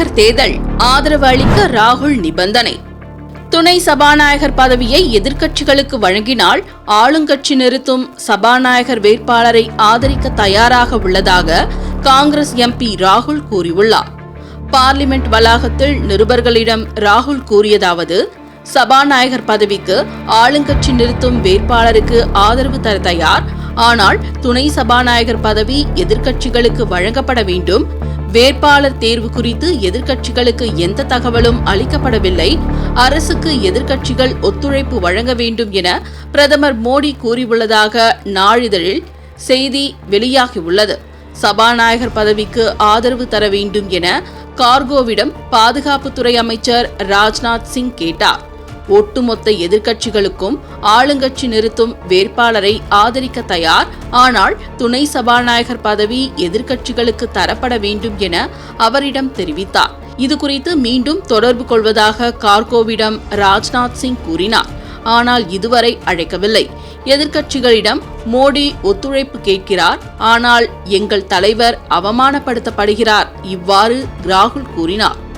சபாநாயகர் தேர்தல். ஆதரவு அளிக்க ராகுல் நிபந்தனை. துணை சபாநாயகர் பதவியை எதிர்க்கட்சிகளுக்கு வழங்கினால் ஆளுங்கட்சி நிறுத்தும் சபாநாயகர் வேட்பாளரை ஆதரிக்க தயாராக உள்ளதாக காங்கிரஸ் எம்பி ராகுல் கூறியுள்ளார். பார்லிமெண்ட் வளாகத்தில் நிருபர்களிடம் ராகுல் கூறியதாவது சபாநாயகர் பதவிக்கு ஆளுங்கட்சி நிறுத்தும் வேட்பாளருக்கு ஆதரவு தர தயார். ஆனால் துணை சபாநாயகர் பதவி எதிர்க்கட்சிகளுக்கு வழங்கப்பட வேண்டும். வேட்பாளர் தேர்வு குறித்து எதிர்க்கட்சிகளுக்கு எந்த தகவலும் அளிக்கப்படவில்லை. அரசுக்கு எதிர்க்கட்சிகள் ஒத்துழைப்பு வழங்க வேண்டும் என பிரதமர் மோடி கூறியுள்ளதாக நாளிதழில் செய்தி வெளியாகியுள்ளது. சபாநாயகர் பதவிக்கு ஆதரவு தர வேண்டும் என கார்கோவிடம் பாதுகாப்புத்துறை அமைச்சர் ராஜ்நாத் சிங் கேட்டார். ஒட்டுமொத்த எதிர்க்கட்சிகளுக்கும் ஆளுங்கட்சி நிறுத்தும் வேட்பாளரை ஆதரிக்க தயார். ஆனால் துணை சபாநாயகர் பதவி எதிர்க்கட்சிகளுக்கு தரப்பட வேண்டும் என அவரிடம் தெரிவித்தார். இதுகுறித்து மீண்டும் தொடர்பு கொள்வதாக கார்கோவிடம் ராஜ்நாத் சிங் கூறினார். ஆனால் இதுவரை அழைக்கவில்லை. எதிர்க்கட்சிகளிடம் மோடி ஒத்துழைப்பு கேட்கிறார். ஆனால் எங்கள் தலைவர் அவமானப்படுத்தப்படுகிறார். இவ்வாறு ராகுல் கூறினார்.